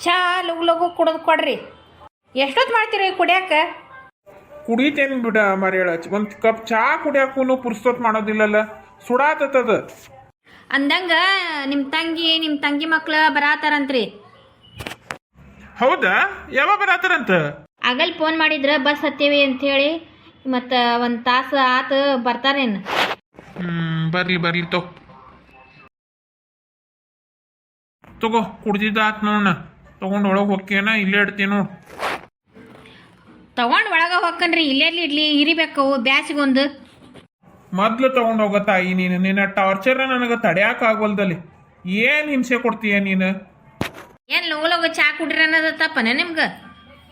ಚಾ ಲಗು ಲಗು ಕುಡಿದು ಕೊಡ್ರಿ. ಎಷ್ಟೊತ್ತು ಮಾಡ್ತೀರಿ ಕುಡಿಯಾಕ? ಕುಡಿತೇನೆ ಬಿಡ ಮರೇಳ ಒಂದು ಕಪ್ ಚಾ ಕುಡಿಯಾಕೂ ಪುರ್ಸೊತ್ ಮಾಡೋದಿಲ್ಲಲ್ಲ ಸುಡಾತದ ಅಂದಂಗ ನಿಮ್ಮ ತಂಗಿ ನಿಮ್ಮ ತಂಗಿ ಮಕ್ಳು ಬರಾತಾರಂತ್ರಿ. ಹೌದಾ? ಯಾವಾಗ ಬರಾತಾರಂತ? ಆಗಲ್ ಫೋನ್ ಮಾಡಿದ್ರ ಬಸ್ ಹತ್ತೀವಿ ಹೇಳಿ ಮತ್ತು ಒಂದು ತಾಸು ಆತು ಬರ್ತಾರೇನು? ಹ್ಮ್ ಬರ್ಲಿ ಬರ್ಲಿ ತಗೋ ತಗೋ ಕುಡ್ದಿದ್ದ ಆತ್ ನೋಡ ತಗೊಂಡ್ ಒಳಗೆ ಹೋಗ್ಕೇನ ಇಲ್ಲೇ ಇಡ್ತೀನಿ ನೋಡು. ತಗೊಂಡು ಒಳಗೆ ಹೋಗ್ಕನ್ರಿ ಇಲ್ಲೆಲ್ಲಿ ಇಡ್ಲಿ ಇರಿಬೇಕು. ಬ್ಯಾಸಿಗೊಂದು. ಮೊದ್ಲು ತಗೊಂಡ್ ಹೋಗ ತಾಯಿ ನೀನು. ನಿನ್ನ ಟಾರ್ಚರ್ ನನಗೆ ತಡ್ಯಾಕ ಆಗವಲ್ದಲ್ಲಿ. ಏನ್ ಹಿಂಸೆ ಕೊಡ್ತೀಯ ನೀನು? ಏನು ಲೋಗ ಲಗು ಚಾ ಕುಡ್ರಿ ಅನ್ನೋದ ತಪ್ಪನ ನಿಮ್ಗೆ?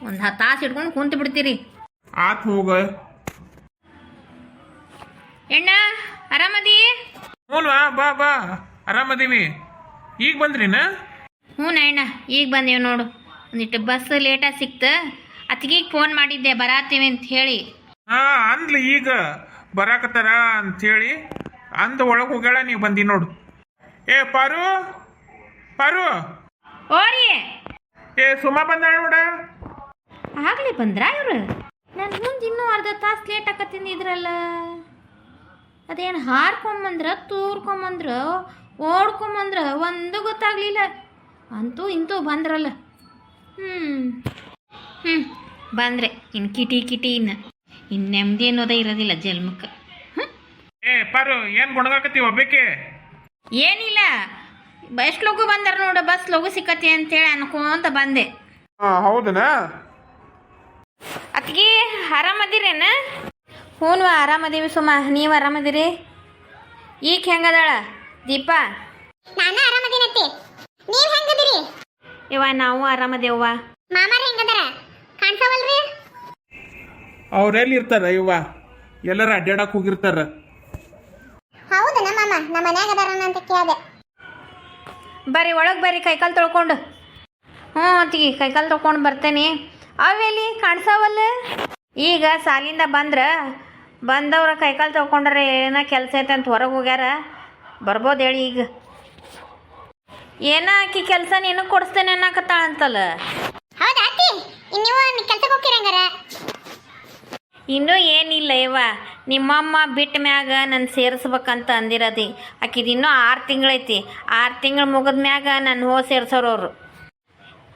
ಒಂದು ಹತ್ತು ತಾಸು ಇಟ್ಕೊಂಡು ಕುಂತು ಬಿಡ್ತೀರಿ. ಆತ್ ಹೋಗ. ಎಣ್ಣ ಆರಾಮದಿ? ಹ್ಞೂ ಬಾ ಬಾ. ಆರಾಮದೀವಿ. ಈಗ ಬಂದ್ರಿನ? ಹ್ಞೂ ಅಣ್ಣ ಈಗ ಬಂದೇವು ನೋಡು. ಒಂದಿಟ್ಟು ಬಸ್ ಲೇಟಾಗಿ ಸಿಕ್ತು. ಅತ್ತಿಗೆ ಫೋನ್ ಮಾಡಿದ್ದೆ ಬರಾತೀವಿ ಅಂತ ಹೇಳಿ. ಹಾ ಅಂದ್ಲಿ ಈಗ. ಬರಾಕತ್ತಾರ ಅಂಥೇಳಿ ಅಂದ ಒಳಗೆ ಹೋಗ್ಯಾಳ ನೀವು ಬಂದಿ ನೋಡು. ಏ ಪಾರು. ಪಾರು. ಓರಿ. ಏ ಸುಮಾ ಬಂದಾಳ ನೋಡ. ಆಗ್ಲೇ ಬಂದ್ರ ಇವ್ರು? ನಾನು ಮುಂದೆ ಇನ್ನೂ ಅರ್ಧ ತಾಸು ಲೇಟ್ ಆಕತ್ತಿದ್ರಲ್ಲ ಅದೇನು ಹಾರ್ಕೊಂಬಂದ್ರ ತೂರ್ಕೊಂಬಂದ್ರ ಓಡ್ಕೊಂಬಂದ್ರ ಒಂದು ಗೊತ್ತಾಗ್ಲಿಲ್ಲ. ಅಂತೂ ಇಂತೂ ಬಂದ್ರಲ್ಲ. ಹ್ಞೂ ಹ್ಞೂ ಬಂದ್ರೆ ಇನ್ನು ಕಿಟಿ ಕಿಟಿ ಇನ್ನು. ಇನ್ನು ನೆಮ್ಮದಿ ಅನ್ನೋದೇ ಇರೋದಿಲ್ಲ ಜನ್ಮಕ್ಕೆ. ಹ್ಞೂ ಏ ಪಾರು ಏನು ಗುಣಗಾಕತ್ತಿ ಒಬ್ಬಕ್ಕೆ? ಏನಿಲ್ಲ. ಎಷ್ಟು ಲಗು ಬಂದಾರ ನೋಡು ಬಸ್ ಲಗು ಸಿಕ್ಕತಿ ಅಂತೇಳಿ ಅನ್ಕೊಂತ ಬಂದೆ. ಹಾ ಹೌದನಾ? ಅತ್ತಿಗೆ ಆರಾಮದಿರೇನ? ಹ್ಞೂ ಆರಾಮದೀವಿ ಸುಮ. ನೀವು ಆರಾಮದಿರಿ? ಈಗ ಹೆಂಗದಾಳ? ದೀಪಾ? ನಾನು ಆರಾಮದೀನತ್ತಿ. ನೀವ್ ಹೆಂಗದಿರಿ? ಇವ ನಾವು ಆರಾಮದೇವ್ವ. ಮಾಮಾರ ಹೆಂಗದಾರ? ಕಾಣ್ಸವಲ್ರಿ? ಅವ್ರೆಲ್ಲಿ ಇರ್ತಾರ ಇವ್ವ ಎಲ್ಲರ ಅಡ್ಡಾಡಕ್ ಹೋಗಿರ್ತಾರ. ಹೌದನ ಮಾಮ ನಮ್ಮ ಮನ್ಯಾಗ ಅದಾರನ ಅಂತ ಕೇಳ್ದೆ. ಬರ್ರಿ ಒಳಗೆ ಬರ್ರಿ ಕೈಕಾಲು ತೊಳ್ಕೊಂಡು. ಹ್ಞೂ ಅತ್ತಿಗೆ ಕೈಕಾಲು ತೊಳ್ಕೊಂಡು ಬರ್ತೇನೆ. ಅವೆಲ್ಲಿ ಕಾಣ್ಸಾವಲ್ಲ? ಈಗ ಸಾಲಿಂದ ಬಂದ್ರ ಬಂದವ್ರ ಕೈಕಾಲು ತೊಳ್ಕೊಂಡ್ರೆ ಏನೋ ಕೆಲಸ ಐತೆ ಅಂತ ಹೊರಗೆ ಹೋಗ್ಯಾರ. ಬರ್ಬೋದು ಹೇಳಿ ಈಗ. ಏನ ಆಕಿ ಕೆಲಸ ನೀನು ಕೊಡಿಸ್ತೇನೆ ಅನ್ನಕತ್ತಾಳಂತಲ್ಲ? ಹೌದಾ ಅತ್ತಿ ನೀವು ಕೆಲ್ಸಕ್ಕೆ ಹೋಗ್ತೀರಂಗಾರ ಇನ್ನೂ ಏನಿಲ್ಲ ಇವ ನಿಮ್ಮಮ್ಮ ಬಿಟ್ಟ ಮ್ಯಾಗ ನಾನು ಸೇರಿಸ್ಬೇಕಂತ ಅಂದಿರದಿ. ಆಕಿದು ಇನ್ನೂ ಆರು ತಿಂಗಳೈತಿ. ಆರು ತಿಂಗಳು ಮುಗಿದ ಮ್ಯಾಗ ನಾನು ಹೋಗಿ ಸೇರಿಸೋರವ್ರು.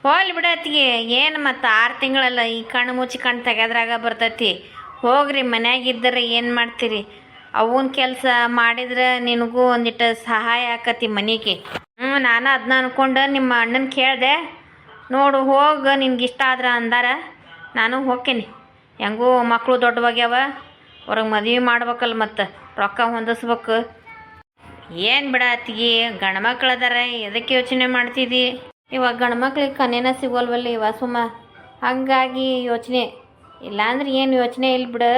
ಹೋಗ್ಲಿ ಬಿಡತ್ತಿಗೆ ಏನು ಮತ್ತು ಆರು ತಿಂಗಳಲ್ಲ ಈ ಕಣ್ಣು ಮುಚ್ಚಿ ಕಣ್ಣು ತೆಗೆದ್ರಾಗ ಬರ್ತೈತಿ. ಹೋಗ್ರಿ ಮನ್ಯಾಗಿದ್ದರೆ ಏನು ಮಾಡ್ತೀರಿ? ಅವನ ಕೆಲಸ ಮಾಡಿದ್ರೆ ನಿನಗೂ ಒಂದಿಟ್ಟು ಸಹಾಯ ಆಕತಿ ಮನೆಗೆ. ನಾನು ಅದನ್ನ ಅನ್ಕೊಂಡು ನಿಮ್ಮ ಅಣ್ಣನ ಕೇಳಿದೆ, ನೋಡು, ಹೋಗ ನಿನ್ಗೆ ಇಷ್ಟ ಆದ್ರೆ ಅಂದಾರ. ನಾನು ಹೋಗ್ತೀನಿ ಹೆಂಗೂ ಮಕ್ಕಳು ದೊಡ್ಡವಾಗ್ಯಾವ, ಅವ್ರಿಗೆ ಮದುವೆ ಮಾಡ್ಬೇಕಲ್ಲ ಮತ್ತು, ರೊಕ್ಕ ಹೊಂದಿಸ್ಬೇಕು. ಏನು ಬಿಡ ಅತ್ತಿಗೆ ಗಂಡ್ಮಕ್ಳು ಅದಾರ, ಎದಕ್ಕೆ ಯೋಚನೆ ಮಾಡ್ತಿದ್ದಿ ಇವಾಗ ಗಂಡ್ಮಕ್ಳಿಗೆ ಕನೇನ ಸಿಗೋಲ್ವಲ್ಲ ಇವ ಸುಮ್ಮ ಹಂಗಾಗಿ ಯೋಚನೆ. ಇಲ್ಲಾಂದ್ರೆ ಏನು ಯೋಚನೆ ಇಲ್ಲ ಬಿಡು.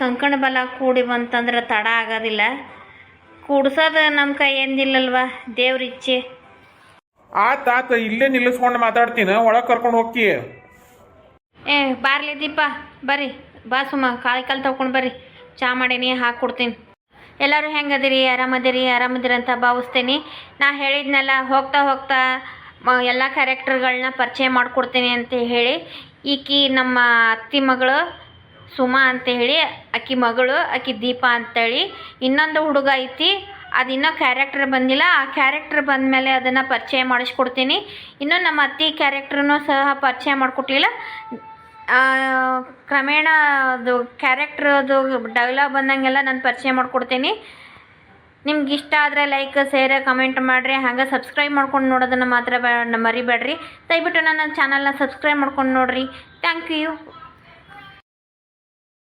ಕಂಕಣ ಬಲ ಕೂಡಿ ಬಂತಂದ್ರೆ ತಡ ಆಗೋದಿಲ್ಲ. ಕೂಡ್ಸೋದು ನಮ್ಮ ಕೈ ಏನಿಲ್ಲಲ್ವಾ ದೇವ್ರ ಇಚ್ಛೆ. ಆತ ಆತ ಇಲ್ಲೇ ನಿಲ್ಲಿಸ್ಕೊಂಡು ಮಾತಾಡ್ತೀನಿ. ಒಳಗೆ ಕರ್ಕೊಂಡು ಹೋಗ್ತಿ. ಏ ಬಾರ್ಲಿ ದೀಪ. ಬರ್ರಿ. ಬಾ ಸುಮ್ಮ ಕಾಲು ಕಾಲು ತಗೊಂಡು ಬರ್ರಿ. ಚಾ ಮಾಡೀನಿ ಹಾಕಿ ಕೊಡ್ತೀನಿ. ಎಲ್ಲರೂ ಹೆಂಗದಿರಿ? ಆರಾಮದಿರಿ? ಆರಾಮದಿರಿ ಅಂತ ಭಾವಿಸ್ತೀನಿ. ನಾ ಹೇಳಿದ್ನಲ್ಲ ಹೋಗ್ತಾ ಹೋಗ್ತಾ ಎಲ್ಲ ಕ್ಯಾರೆಕ್ಟರ್ಗಳನ್ನ ಪರಿಚಯ ಮಾಡಿಕೊಡ್ತೀನಿ ಅಂತ ಹೇಳಿ ಈಕಿ ನಮ್ಮ ಅತ್ತಿ ಮಗಳು ಸುಮಾ ಅಂತ ಹೇಳಿ ಆಕಿ ಮಗಳು, ಆಕಿ ದೀಪ ಅಂತೇಳಿ. ಇನ್ನೊಂದು ಹುಡುಗ ಐತಿ, ಅದು ಇನ್ನೂ ಕ್ಯಾರೆಕ್ಟರ್ ಬಂದಿಲ್ಲ. ಆ ಕ್ಯಾರೆಕ್ಟರ್ ಬಂದಮೇಲೆ ಅದನ್ನು ಪರಿಚಯ ಮಾಡಿಸ್ಕೊಡ್ತೀನಿ. ಇನ್ನು ನಮ್ಮ ಅತ್ತಿ ಕ್ಯಾರೆಕ್ಟ್ರನ್ನೂ ಸಹ ಪರಿಚಯ ಮಾಡಿಕೊಟ್ಟಿಲ್ಲ. ಕ್ರಮೇಣ ಅದು ಕ್ಯಾರೆಕ್ಟ್ರ್ ಅದು ಡೈಲಾಗ್ ಬಂದಂಗೆಲ್ಲ ನಾನು ಪರಿಚಯ ಮಾಡಿಕೊಡ್ತೀನಿ. ನಿಮ್ಗೆ ಇಷ್ಟ ಆದರೆ ಲೈಕ್ ಶೇರ್ ಕಮೆಂಟ್ ಮಾಡಿರಿ. ಹಾಗೆ ಸಬ್ಸ್ಕ್ರೈಬ್ ಮಾಡ್ಕೊಂಡು ನೋಡೋದನ್ನು ಮಾತ್ರ ಬೇ, ಮರಿಬೇಡ್ರಿ. ದಯವಿಟ್ಟು ನನ್ನ ಚಾನಲ್ನ ಸಬ್ಸ್ಕ್ರೈಬ್ ಮಾಡ್ಕೊಂಡು ನೋಡಿರಿ. Thank you